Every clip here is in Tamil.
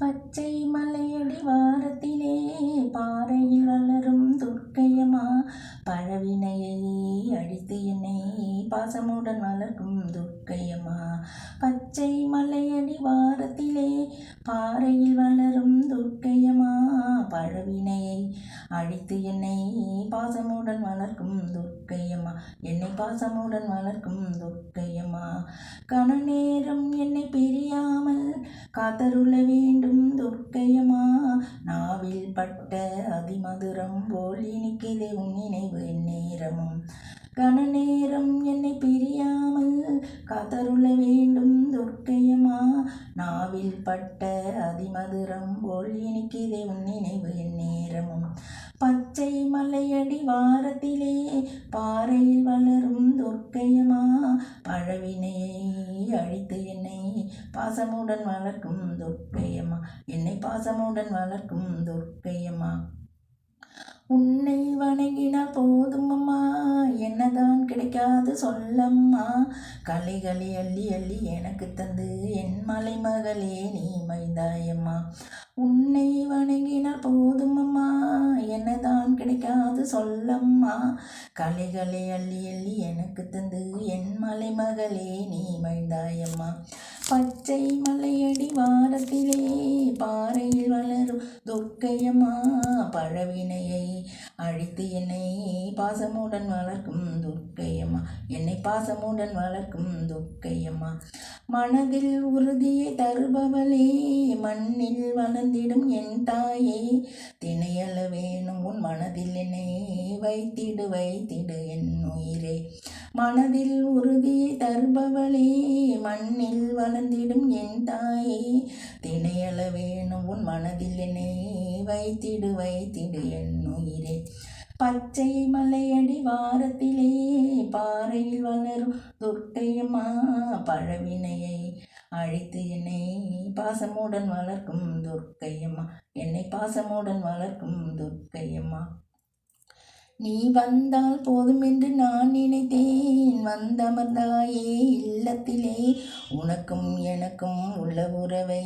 பச்சை மலையடி வாரத்திலே பாறையில் வளரும் துர்க்கையமா பழவினையை அழித்து என்னை பாசமுடன் வளர்க்கும் துர்க்கையமா பச்சை மலையடி வாரத்திலே பாறையில் வளரும் துர்க்கையமா பழவினையை அழித்து என்னை பாசமுடன் வளர்க்கும் துர்க்கையம்மா. என்னை பாசமுடன் வளர்க்கும் துர்க்கையம்மா. கன நேரம் என்னை பிரியாமல் காத்தருள வேண்டும் துர்க்கையமா நாவில் பட்ட அதிமதுரம் போல் இனிக்குதே உன் நினைவு நேரமும். கன நேரம் என்னை பிரியாமல் காத்தருள வேண்டும் துர்க்கையமா நாவில் பட்ட அதிமதுரம் போல் இனிக்குதே உன் நினைவு நேரமும். பச்சை மலையடி வாரத்திலே பாறையில் வளரும் துர்க்கையமா பழவினையை அழித்து பாசமுடன் வளர்க்கும் துர்க்கையம்மா என்னை பாசமுடன் வளர்க்கும் துர்க்கையம்மா உன்னை வணங்கினால் போதுமம்மா என்னதான் கிடைக்காது சொல்லம்மா. கலைகளை அள்ளி அள்ளி எனக்கு தந்து என் மலை மகளே நீ மைந்தாயம்மா. உன்னை வணங்கினால் போதுமம்மா என்னதான் கிடைக்காது சொல்லம்மா. கலைகளை அள்ளி அள்ளி எனக்கு தந்து என் மலை மகளே நீ மைந்தாயம்மா. பச்சை மலையடி வாரத்திலே பாறையில் வளரும் துர்க்கையம்மா பழவினையை அழித்து என்னை பாசமுடன் வளர்க்கும் துர்க்கையம்மா. என்னை பாசமுடன் வளர்க்கும் துர்க்கையம்மா. மனதில் உறுதியை தருபவளே மண்ணில் வளர்ந்திடும் என் தாயே திணையளவே உன் மனதில் என்னை வைத்திடு வைத்திடு என் உயிரே. மனதில் உறுதி தருபவளே மண்ணில் வளர்ந்திடும் என் தாயே. திணையள வேணும் உன் மனதில் என்னை வைத்திடு வைத்திடு என் உயிரே. பச்சை மலையடி வாரத்திலே பாறையில் வளரும் துர்க்கையம்மா பழவினையை அழைத்து என்னை பாசமுடன் வளர்க்கும் துர்க்கையம்மா. என்னை பாசமுடன் வளர்க்கும் துர்க்கையம்மா. நீ வந்தால் போதும் என்று நான் நினைத்தேன். வந்தமர்ந்தாயே இல்லத்திலே உனக்கும் எனக்கும் உள்ள உறவை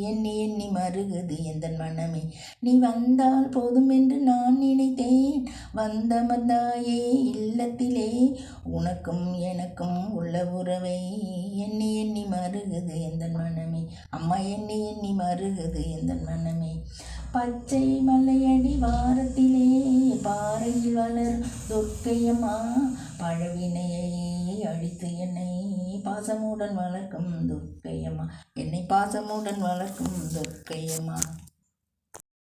எண்ணி எண்ணி மருகுது எந்த மனமே. நீ வந்தால் போதும் என்று நான் நினைத்தேன். வந்தமதாயே இல்லத்திலே உனக்கும் எனக்கும் உள்ள உறவை எண்ணி எண்ணி மருகுது எந்த மனமே. அம்மா எண்ணி எண்ணி மருகுது எந்த மனமே. பச்சை மலையடி வாரத்திலே பாறையில் வளர் துர்க்கையம்மா பழவினையை அழித்து என்னை பாசமுடன் வளர்க்கும் துர்க்கையம்மா. என்னை பாசமுடன் வளர்க்கும் துர்க்கையம்மா.